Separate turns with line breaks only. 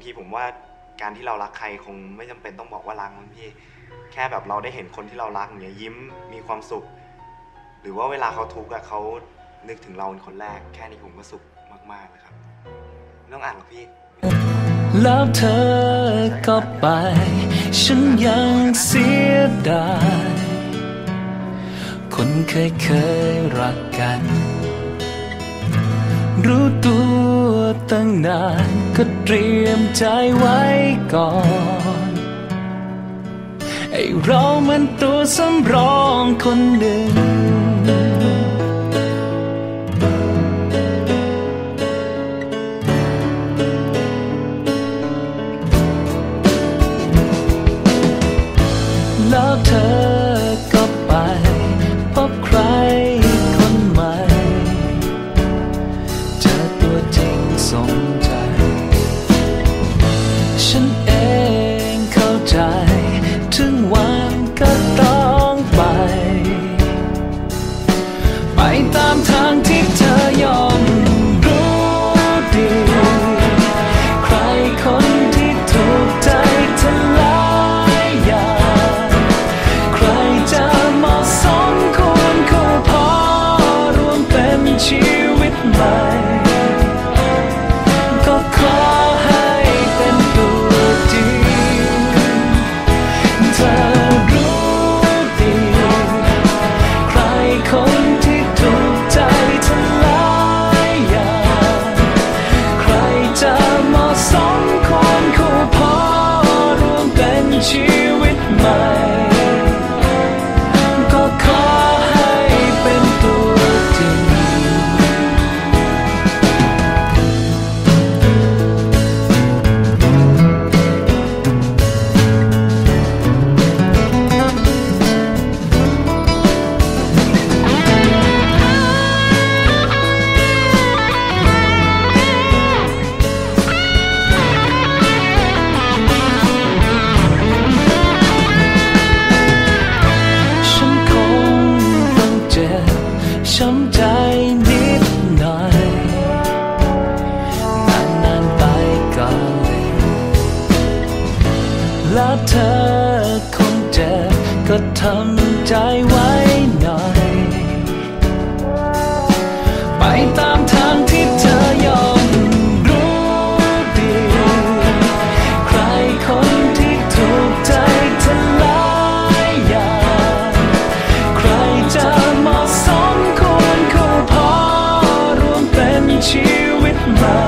างทีผมว่าการที่เรารักใครคงไม่จำเป็นต้องบอกว่ารักมั้งพี่ แค่แบบเราได้เห็นคนที่เรารักเงี้ยยิ้มมีความสุข หรือว่าเวลาเขาทุกข์อะเขานึกถึงเราเป็นคนแรก แค่นี้ผมก็สุขมากๆเลยครับไม่ต้องอ่านหรอกพี่
แล้วเธอก็ไป ฉันยังเสียดายคนเคยเคยรักกัน รู้ตัว ตั้งนานก็เตรียมใจไว้ก่อน ไอเรามันตัวสำรองคนหนึ่ง เธอคงเจ็บก็ทำใจไว้หน่อย ไปตามทางที่เธอยอมรู้ดี ใครคนที่ถูกใจเธอหลายอย่าง ใครจะเหมาะสมควรคู่พอรวมเป็นชีวิตใหม่